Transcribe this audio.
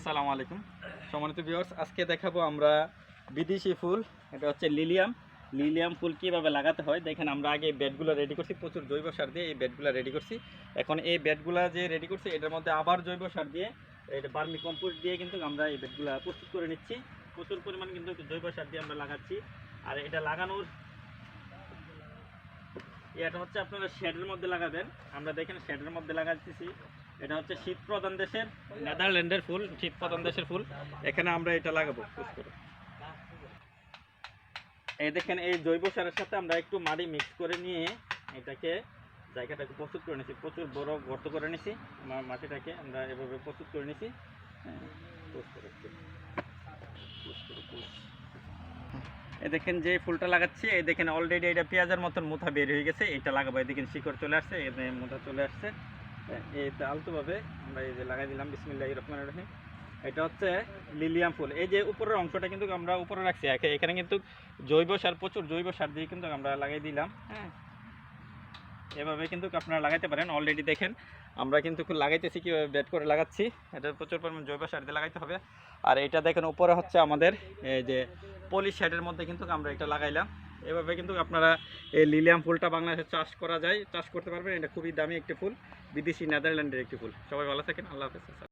আসসালামু আলাইকুম। সম্মানিত ভিউয়ার্স আজকে দেখাবো আমরা বিদেশি ফুল। এটা হচ্ছে লিলিয়াম। লিলিয়াম ফুল কীভাবে লাগাতে হয়? দেখেন, আমরা আগে বেডগুলো রেডি করছি। প্রচুর জৈব সার দিয়ে এই বেডগুলো রেডি করছি। এখন এই বেডগুলো যে রেডি করছি, এটার মধ্যে আবার জৈব সার দিয়ে, এটা বার্মি কম্পোস্ট দিয়ে কিন্তু আমরা এই বেডগুলো প্রস্তুত করে নিচ্ছি। প্রচুর পরিমাণ কিন্তু জৈব সার দিয়ে আমরা লাগাচ্ছি। আর এটা লাগানোর এটা হচ্ছে আপনারা শেডের মধ্যে লাগাবেন। আমরা দেখেন শেডের মধ্যে লাগাচ্ছি এটা হচ্ছে শীত প্রধান দেশের নেদারল্যান্ডের ফুল শীত প্রধান দেশের ফুল। এখানে আমরা এটা লাগাবো এই দেখেন এই জৈব সারের সাথে আমরা একটু মাটি মিক্স করে নিয়ে এটাকে জায়গাটাকে প্রস্তুত করে নিয়েছি প্রচুর বড় গর্ত করে নিয়েছি মা- মাটিটাকে আমরা এভাবে প্রস্তুত করে নিয়েছি হ্যাঁ, পুষ করে একটু। পুষ করে, পুষ। দেখেন যে ফুলটা লাগাচ্ছি এই দেখেন অলরেডি এটা পেঁয়াজের মতন মুথা বের হয়ে গেছে এটা লাগাবো এই দেখেন শিকড় চলে আসছে যে মুথা চলে আসছে। এই তো আলতোভাবে আমরা এই যে লাগাই দিলাম বিসমিল্লাহ রহমান রহিম। এটা হচ্ছে লিলিয়াম ফুল। এই যে উপরের অংশটা কিন্তু আমরা উপরে রাখছি একে- এখানে কিন্তু জৈব সার প্রচুর জৈব সার দিয়ে কিন্তু আমরা লাগাই দিলাম। হ্যাঁ। এভাবে কিন্তু আপনারা লাগাইতে পারেন। অলরেডি দেখেন আমরা কিন্তু খুব লাগাইতেছি কীভাবে বেড করে লাগাচ্ছি। এটা প্রচুর পরিমাণ জৈব সার দিয়ে লাগাইতে হবে। আর এটা দেখেন উপরে হচ্ছে আমাদের এই যে পলি শেডের মধ্যে কিন্তু আমরা এটা লাগাইলাম। এভাবে কিন্তু আপনারা এই লিলিয়াম ফুলটা বাংলাদেশে চাষ করা যায়, চাষ করতে পারবেন। এটা খুবই দামি একটি ফুল, বিদেশি নেদারল্যান্ডের একটি ফুল। সবাই ভালো থাকেন, আল্লাহ হাফেজ